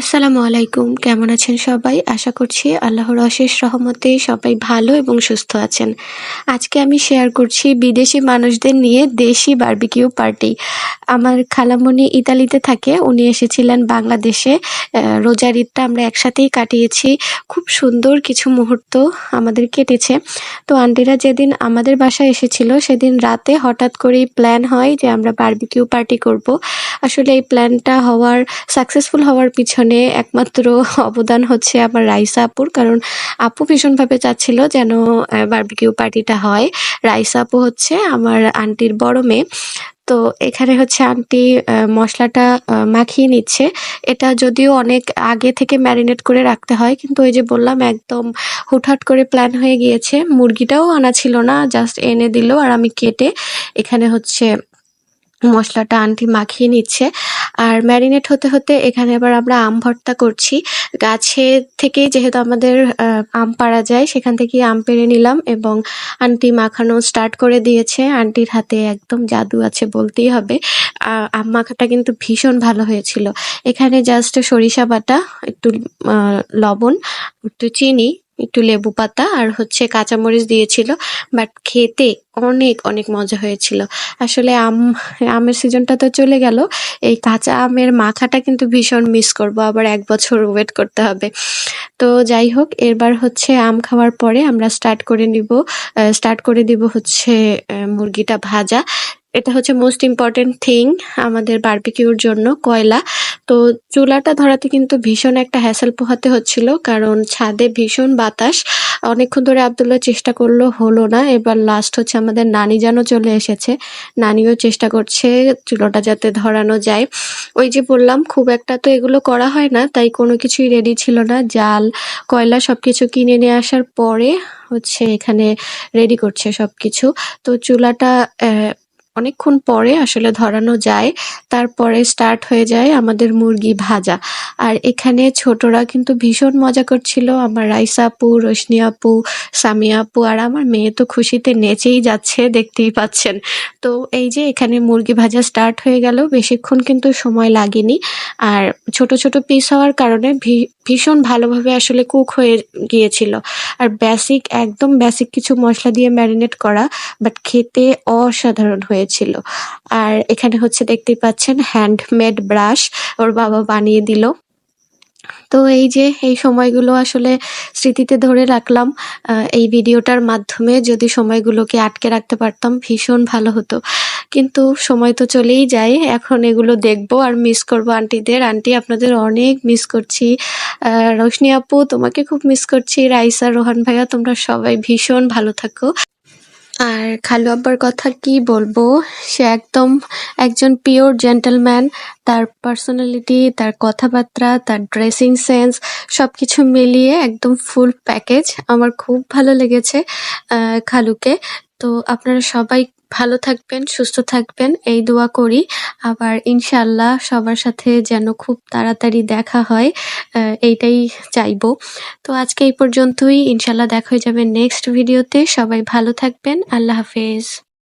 আসসালামু আলাইকুম। কেমন আছেন সবাই? আশা করছি আল্লাহর অশেষ রহমতে সবাই ভালো এবং সুস্থ আছেন। আজকে আমি শেয়ার করছি বিদেশি মানুষদের নিয়ে দেশি বারবিকিউ পার্টি আমার খালামণি ইতালিতে থাকে, উনি এসেছিলেন বাংলাদেশে। রোজার ঈদটা আমরা একসাথেই কাটিয়েছি। খুব সুন্দর কিছু মুহূর্ত আমাদের কেটেছে। তো আন্টিরা যেদিন আমাদের বাসায় এসেছিল, সেদিন রাতে হঠাৎ করেই প্ল্যান হয় যে আমরা বারবিকিউ পার্টি করব। আসলে এই প্ল্যানটা হওয়ার সাকসেসফুল হওয়ার পিছনে একমাত্র অবদান হচ্ছে আমার রাইসা আপুর। কারণ আপু ভীষণভাবে চাচ্ছিল যেন বার্বিকিউ পার্টিটা হয়। রাইসা আপু হচ্ছে আমার আন্টির বড় মেয়ে। তো এখানে হচ্ছে আন্টি মশলাটা মাখিয়ে নিচ্ছে। এটা যদিও অনেক আগে থেকে ম্যারিনেট করে রাখতে হয়, কিন্তু ওই যে বললাম, একদম হুটহাট করে প্ল্যান হয়ে গিয়েছে। মুরগিটাও আনা ছিল না জাস্ট এনে দিল আর আমি কেটে এখানে হচ্ছে মশলাটা আন্টি মাখিয়ে নিচ্ছে। আর ম্যারিনেট হতে হতে এখানে আবার আমরা আম ভর্তা করছি। গাছে থেকেই যেহেতু আমাদের আম পাড়া যায়, সেখান থেকে আম পেড়ে নিলাম এবং আন্টি মাখানো স্টার্ট করে দিয়েছে। আন্টির হাতে একদম জাদু আছে বলতেই হবে। আম মাখাটা কিন্তু ভীষণ ভালো হয়েছিল। এখানে জাস্ট সরিষা বাটা, একটু লবণ, একটু চিনি একটু লেবু পাতা আর হচ্ছে কাঁচামরিচ দিয়েছিল বাট খেতে অনেক অনেক মজা হয়েছিল। আসলে আম, আমের সিজনটা তো চলে গেল, এই কাঁচা আমের মাখাটা কিন্তু ভীষণ মিস করব, আবার এক বছর ওয়েট করতে হবে। তো যাই হোক এবার হচ্ছে আম খাওয়ার পরে আমরা স্টার্ট করে নিব স্টার্ট করে দিব হচ্ছে মুরগিটা ভাজা। এটা হচ্ছে মোস্ট ইম্পর্টেন্ট থিং আমাদের বারবিকিউর জন্য, কয়লা। তো চুলাটা ধরাতে কিন্তু ভীষণ একটা হ্যাসেল পোহাতে হচ্ছিল, কারণ ছাদে ভীষণ বাতাস। অনেকক্ষণ ধরে আবদুল্লাহ চেষ্টা করল, হলো না। এবার লাস্ট হচ্ছে আমাদের নানি যেন চলে এসেছে। নানিও চেষ্টা করছে চুলোটা যাতে ধরানো যায়। ওই যে বললাম, খুব একটা তো এগুলো করা হয় না, তাই কোনো কিছুই রেডি ছিল না। জাল, কয়লা সব কিছু কিনে নিয়ে আসার পরে হচ্ছে এখানে রেডি করছে সব কিছু তো চুলাটা অনেকক্ষণ পরে আসলে ধরানো যায়, তারপরে স্টার্ট হয়ে যায় আমাদের মুরগি ভাজা। আর এখানে ছোটরা কিন্তু ভীষণ মজা করছিল। আমার রাইসা আপু, রোশনি আপু সামিয়া আপু আর আমার মেয়ে তো খুশিতে নেচেই যাচ্ছে, দেখতেই পাচ্ছেন। তো এই যে এখানে মুরগি ভাজা স্টার্ট হয়ে গেল, বেশিক্ষণ কিন্তু সময় লাগেনি। আর ছোট ছোট পিস হওয়ার কারণে ভীষণ ভালোভাবে আসলে কুক হয়ে গিয়েছিল। আর বেসিক একদম বেসিক কিছু মশলা দিয়ে ম্যারিনেট করা বাট খেতে অসাধারণ হয়েছিল। আর এখানে হচ্ছে দেখতেই পাচ্ছেন হ্যান্ডমেড ব্রাশ ওর বাবা বানিয়ে দিল। তো এই যে এই সময়গুলো আসলে স্মৃতিতে ধরে রাখলাম এই ভিডিওটার মাধ্যমে যদি সময়গুলোকে আটকে রাখতে পারতাম ভীষণ ভালো হতো। কিন্তু সময় তো চলেই যায়, এখন এগুলো দেখব আর মিস করব আন্টিদের। আন্টি, আপনাদের অনেক মিস করছি। রোশনি আপু, তোমাকে খুব মিস করছি। রাইসা, রোহান ভাইয়া, তোমরা সবাই ভীষণ ভালো থাকো। আর খালু আব্বার কথা কি বলব? সে একদম একজন পিওর জেন্টেলম্যান তার পার্সোনালিটি তার কথাবার্তা, তার ড্রেসিং সেন্স সব কিছু মিলিয়ে একদম ফুল প্যাকেজ আমার খুব ভালো লেগেছে খালুকে। তো আপনারা সবাই ভালো থাকবেন, সুস্থ থাকবেন। এই দোয়া করি। আবার ইনশাল্লাহ সবার সাথে যেন খুব তাড়াতাড়ি দেখা হয় এইটাই চাইব। তো আজকে এই পর্যন্তই। ইনশাল্লাহ দেখা হয়ে যাবে নেক্সট ভিডিওতে সবাই ভালো থাকবেন। আল্লাহ হাফেজ।